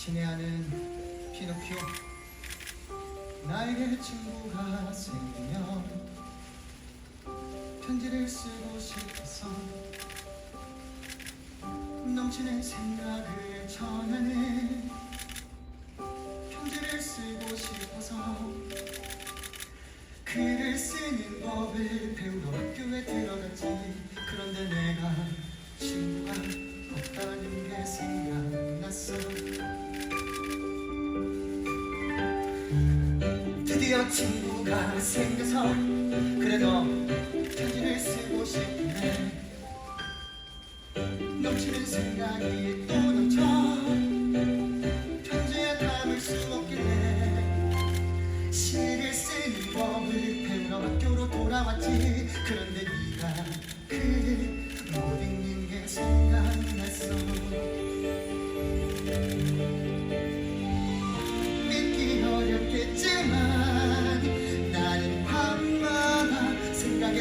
친애하는 피노키오. 나에게 친구가 생기면 편지를 쓰고 싶어서 넘치는 생각을 전하는 편지를 쓰고 싶어서 글을 쓰는 법을 배우러 학교에 들어갔지. 그런데 내가 친구 드디어 친구가 생겨서 그래도 편지를 쓰고 싶네 넘치는 생각이 또 넘쳐 편지에 담을 수 없길래 시를 쓰는 법을 배우러 학교로 돌아왔지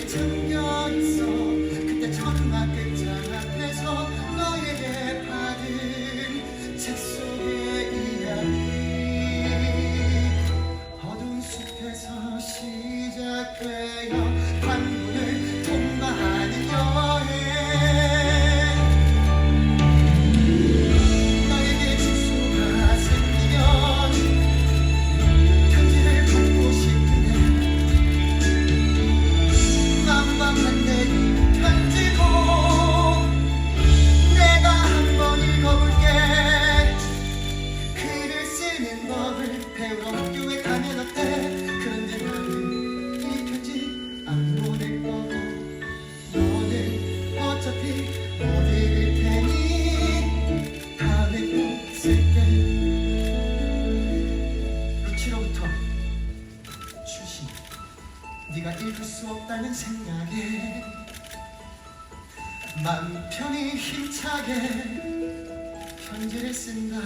생각 법을 배우러 학교에 가면 어때? 그런데 나는 이 편지 안 보낼 거고. 너는 어차피 못 읽을 테니 다음에 꼭 쓸게. 루치로부터 주신 네가 읽을 수 없다는 생각에 맘 편히 힘차게 편지를 쓴다